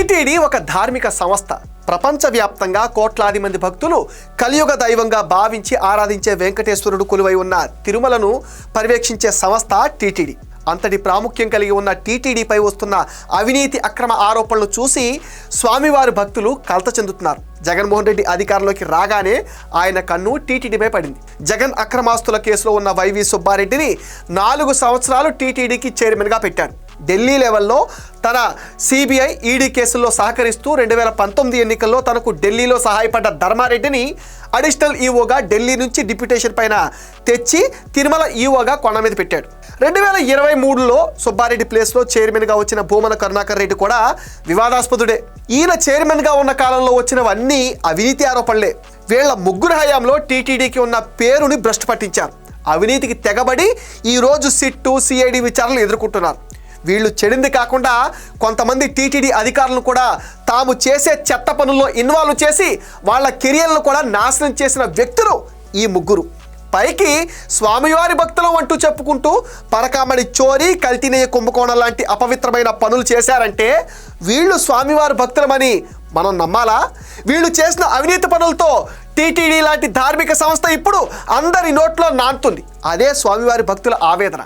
TTD ఒక ధార్మిక సంస్థ. ప్రపంచవ్యాప్తంగా కోట్లాది మంది భక్తులు కలియుగ దైవంగా భావించి ఆరాధించే వెంకటేశ్వరుడు కొలువై ఉన్న తిరుమలను పర్యవేక్షించే సంస్థ టీటీడీ. అంతటి ప్రాముఖ్యం కలిగి ఉన్న టీటీడీపై వస్తున్న అవినీతి అక్రమ ఆరోపణలు చూసి స్వామివారి భక్తులు కలత చెందుతున్నారు. జగన్మోహన్ రెడ్డి అధికారంలోకి రాగానే ఆయన కన్ను టీటీడీపై పడింది. జగన్ అక్రమాస్తుల కేసులో ఉన్న వైవి సుబ్బారెడ్డిని నాలుగు సంవత్సరాలు టీటీడీకి చైర్మన్గా పెట్టాడు ఢిల్లీ లెవెల్లో తన సిబిఐ ఈడీ కేసుల్లో సహకరిస్తూ రెండు వేల పంతొమ్మిది ఎన్నికల్లో తనకు ఢిల్లీలో సహాయపడ్డ ధర్మారెడ్డిని అడిషనల్ ఈఓగా ఢిల్లీ నుంచి డిప్యూటేషన్ పైన తెచ్చి తిరుమల ఈఓగా కొండ మీద పెట్టాడు. రెండు వేల ఇరవై మూడులో సుబ్బారెడ్డి ప్లేస్లో చైర్మన్గా వచ్చిన భూమన కరుణాకర్ రెడ్డి కూడా వివాదాస్పదుడే. ఈయన చైర్మన్గా ఉన్న కాలంలో వచ్చినవన్నీ అవినీతి ఆరోపణలే. వీళ్ళ ముగ్గురు హయాంలో టీటీడీకి ఉన్న పేరుని భ్రష్టు పట్టించారు. అవినీతికి తెగబడి ఈరోజు సిట్టు సిఐడి విచారణలు ఎదుర్కొంటున్నారు. వీళ్ళు చెడింది కాకుండా కొంతమంది టీటీడీ అధికారులను కూడా తాము చేసే చెత్త పనుల్లో ఇన్వాల్వ్ చేసి వాళ్ళ కెరియర్లను కూడా నాశనం చేసిన వ్యక్తులు ఈ ముగ్గురు. పైకి స్వామివారి భక్తులం అంటూ చెప్పుకుంటూ పరకామణి చోరీ కల్తీనేయ కుంభకోణం లాంటి అపవిత్రమైన పనులు చేశారంటే వీళ్ళు స్వామివారి భక్తులమని మనం నమ్మాలా? వీళ్ళు చేసిన అవినీతి పనులతో టీటీడీ లాంటి ధార్మిక సంస్థ ఇప్పుడు అందరి నోట్లో నాటుతుంది అదే స్వామివారి భక్తుల ఆవేదన.